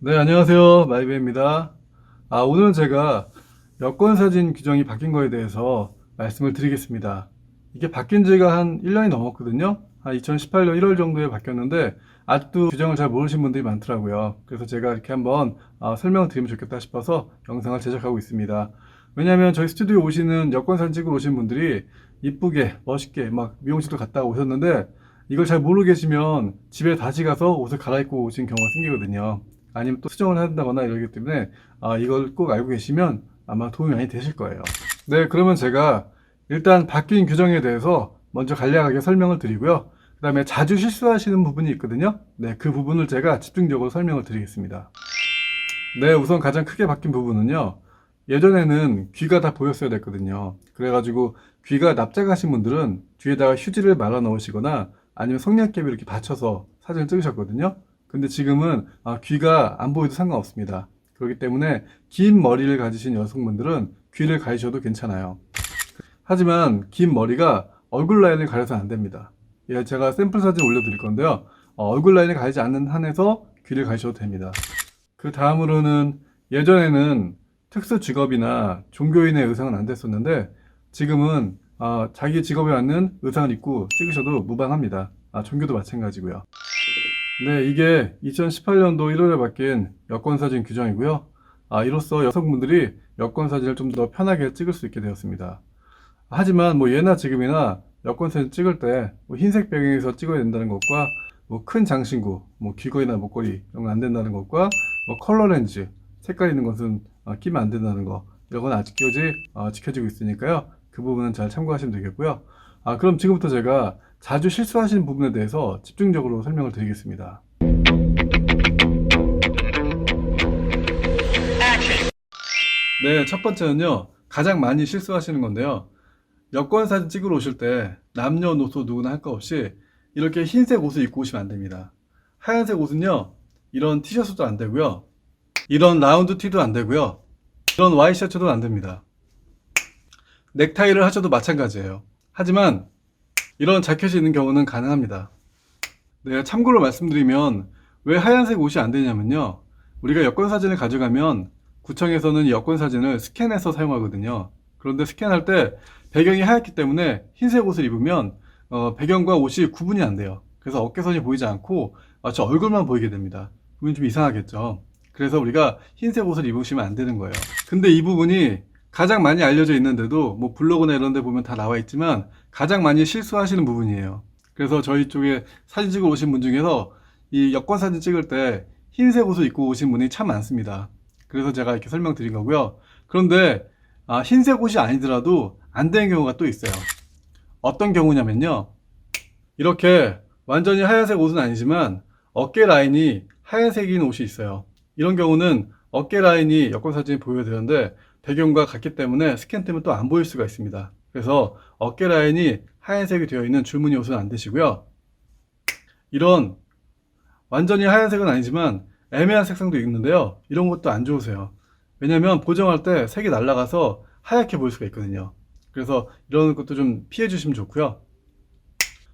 네, 안녕하세요. 마이베입니다. 아, 오늘은 제가 여권 사진 규정이 바뀐 거에 대해서 말씀을 드리겠습니다. 이게 바뀐 지가 한 1년이 넘었거든요. 한 2018년 1월 정도에 바뀌었는데 아직도 규정을 잘 모르신 분들이 많더라고요. 그래서 제가 이렇게 한번 아, 설명을 드리면 좋겠다 싶어서 영상을 제작하고 있습니다. 왜냐하면 저희 스튜디오 오시는 여권 사진 찍으러 오신 분들이 이쁘게 멋있게 막 미용실도 갔다 오셨는데 이걸 잘 모르고 계시면 집에 다시 가서 옷을 갈아입고 오신 경우가 생기거든요. 아니면 또 수정을 한다거나 이러기 때문에 아, 이걸 꼭 알고 계시면 아마 도움이 많이 되실 거예요. 네, 그러면 제가 일단 바뀐 규정에 대해서 먼저 간략하게 설명을 드리고요. 그 다음에 자주 실수하시는 부분이 있거든요. 네, 그 부분을 제가 집중적으로 설명을 드리겠습니다. 네, 우선 가장 크게 바뀐 부분은요. 예전에는 귀가 다 보였어야 됐거든요. 그래가지고 귀가 납작하신 분들은 뒤에다가 휴지를 말아 넣으시거나 아니면 성냥개비 이렇게 받쳐서 사진을 찍으셨거든요. 근데 지금은 아, 귀가 안 보여도 상관없습니다. 그렇기 때문에 긴 머리를 가지신 여성분들은 귀를 가리셔도 괜찮아요. 하지만 긴 머리가 얼굴 라인을 가려서는 안 됩니다. 예, 제가 샘플 사진 올려드릴 건데요. 어, 얼굴 라인을 가리지 않는 한에서 귀를 가리셔도 됩니다. 그 다음으로는 예전에는 특수 직업이나 종교인의 의상은 안 됐었는데 지금은 아, 자기 직업에 맞는 의상을 입고 찍으셔도 무방합니다. 아, 종교도 마찬가지고요. 네, 이게 2018년도 1월에 바뀐 여권사진 규정이고요. 아, 이로써 여성분들이 여권사진을 좀 더 편하게 찍을 수 있게 되었습니다. 하지만 뭐 예나 지금이나 여권사진 찍을 때 뭐 흰색 배경에서 찍어야 된다는 것과 뭐 큰 장신구, 뭐 귀걸이나 목걸이 이런 거 안 된다는 것과 뭐 컬러 렌즈, 색깔 있는 것은 어, 끼면 안 된다는 거 이런 건 아직까지 어, 지켜지고 있으니까요. 그 부분은 잘 참고하시면 되겠고요. 아, 그럼 지금부터 제가 자주 실수하시는 부분에 대해서 집중적으로 설명을 드리겠습니다. 네, 첫 번째는요. 가장 많이 실수하시는 건데요. 여권 사진 찍으러 오실 때 남녀노소 누구나 할 거 없이 이렇게 흰색 옷을 입고 오시면 안 됩니다. 하얀색 옷은요. 이런 티셔츠도 안 되고요. 이런 라운드 티도 안 되고요. 이런 와이셔츠도 안 됩니다. 넥타이를 하셔도 마찬가지예요. 하지만 이런 자켓이 있는 경우는 가능합니다. 네, 참고로 말씀드리면 왜 하얀색 옷이 안 되냐면요. 우리가 여권 사진을 가져가면 구청에서는 이 여권 사진을 스캔해서 사용하거든요. 그런데 스캔할 때 배경이 하얗기 때문에 흰색 옷을 입으면 어, 배경과 옷이 구분이 안 돼요. 그래서 어깨선이 보이지 않고 마치 얼굴만 보이게 됩니다. 부분이 좀 이상하겠죠. 그래서 우리가 흰색 옷을 입으시면 안 되는 거예요. 근데 이 부분이 가장 많이 알려져 있는데도 뭐 블로그나 이런 데 보면 다 나와 있지만 가장 많이 실수하시는 부분이에요. 그래서 저희 쪽에 사진 찍으러 오신 분 중에서 이 여권 사진 찍을 때 흰색 옷을 입고 오신 분이 참 많습니다. 그래서 제가 이렇게 설명드린 거고요. 그런데 아, 흰색 옷이 아니더라도 안 되는 경우가 또 있어요. 어떤 경우냐면요. 이렇게 완전히 하얀색 옷은 아니지만 어깨 라인이 하얀색인 옷이 있어요. 이런 경우는 어깨 라인이 여권 사진이 보여야 되는데 배경과 같기 때문에 스캔 때문에 또안 보일 수가 있습니다. 그래서 어깨 라인이 하얀색이 되어 있는 줄무늬 옷은 안 되시고요. 이런 완전히 하얀색은 아니지만 애매한 색상도 있는데요. 이런 것도 안 좋으세요. 왜냐면 보정할 때 색이 날아가서 하얗게 보일 수가 있거든요. 그래서 이런 것도 좀 피해 주시면 좋고요.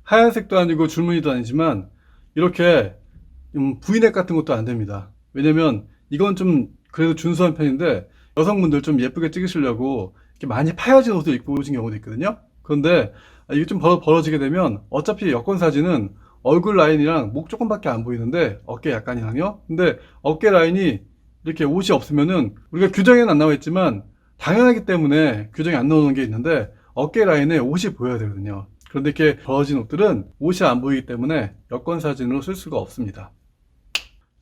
하얀색도 아니고 줄무늬도 아니지만 이렇게 좀 V넥 같은 것도 안 됩니다. 왜냐면 이건 좀 그래도 준수한 편인데 여성분들 좀 예쁘게 찍으시려고 이렇게 많이 파여진 옷을 입고 오신 경우도 있거든요. 그런데 이게 좀 벌어, 벌어 지게 되면 어차피 여권 사진은 얼굴 라인이랑 목 조금밖에 안 보이는데 어깨 약간이랑요. 근데 어깨 라인이 이렇게 옷이 없으면은 우리가 규정에는 안 나와 있지만 당연하기 때문에 규정에 안 나오는 게 있는데 어깨 라인에 옷이 보여야 되거든요. 그런데 이렇게 벌어진 옷들은 옷이 안 보이기 때문에 여권 사진으로 쓸 수가 없습니다.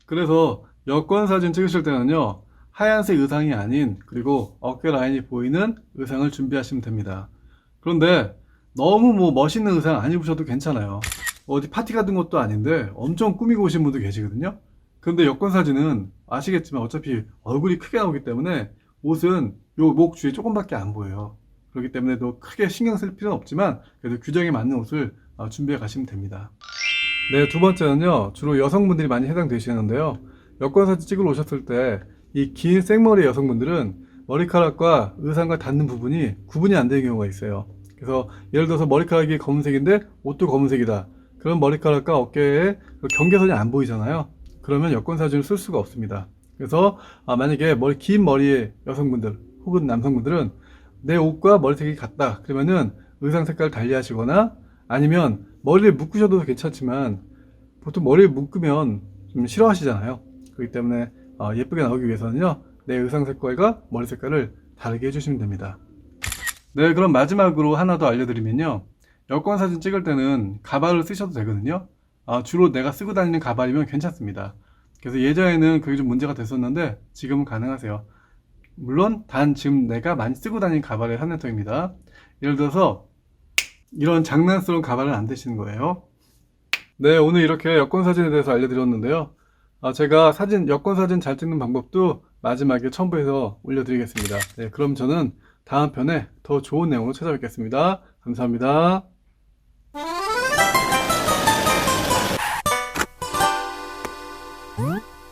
그래서 여권 사진 찍으실 때는요 하얀색 의상이 아닌 그리고 어깨 라인이 보이는 의상을 준비하시면 됩니다. 그런데 너무 뭐 멋있는 의상 안 입으셔도 괜찮아요. 어디 파티 같은 것도 아닌데 엄청 꾸미고 오신 분도 계시거든요. 근데 여권 사진은 아시겠지만 어차피 얼굴이 크게 나오기 때문에 옷은 요 목 주위 조금밖에 안 보여요. 그렇기 때문에 또 크게 신경 쓸 필요는 없지만 그래도 규정에 맞는 옷을 어, 준비해 가시면 됩니다. 네, 두 번째는요. 주로 여성분들이 많이 해당되시는데요. 여권 사진 찍으러 오셨을 때 이 긴 생머리 여성분들은 머리카락과 의상과 닿는 부분이 구분이 안 되는 경우가 있어요. 그래서 예를 들어서 머리카락이 검은색인데 옷도 검은색이다. 그럼 머리카락과 어깨에 그 경계선이 안 보이잖아요. 그러면 여권 사진을 쓸 수가 없습니다. 그래서 아, 만약에 머리 긴 머리의 여성분들 혹은 남성분들은 내 옷과 머리색이 같다. 그러면은 의상 색깔 달리하시거나 아니면 머리를 묶으셔도 괜찮지만 보통 머리를 묶으면 좀 싫어하시잖아요. 그렇기 때문에 어, 예쁘게 나오기 위해서는요 내 의상 색깔과 머리 색깔을 다르게 해주시면 됩니다. 네, 그럼 마지막으로 하나 더 알려드리면요. 여권 사진 찍을 때는 가발을 쓰셔도 되거든요. 아, 주로 내가 쓰고 다니는 가발이면 괜찮습니다. 그래서 예전에는 그게 좀 문제가 됐었는데 지금은 가능하세요. 물론 단 지금 내가 많이 쓰고 다니는 가발의 한해터입니다. 예를 들어서 이런 장난스러운 가발은 안 되시는 거예요. 네, 오늘 이렇게 여권 사진에 대해서 알려드렸는데요. 아, 제가 사진, 여권 사진 잘 찍는 방법도 마지막에 첨부해서 올려드리겠습니다. 네, 그럼 저는 다음 편에 더 좋은 내용으로 찾아뵙겠습니다. 감사합니다.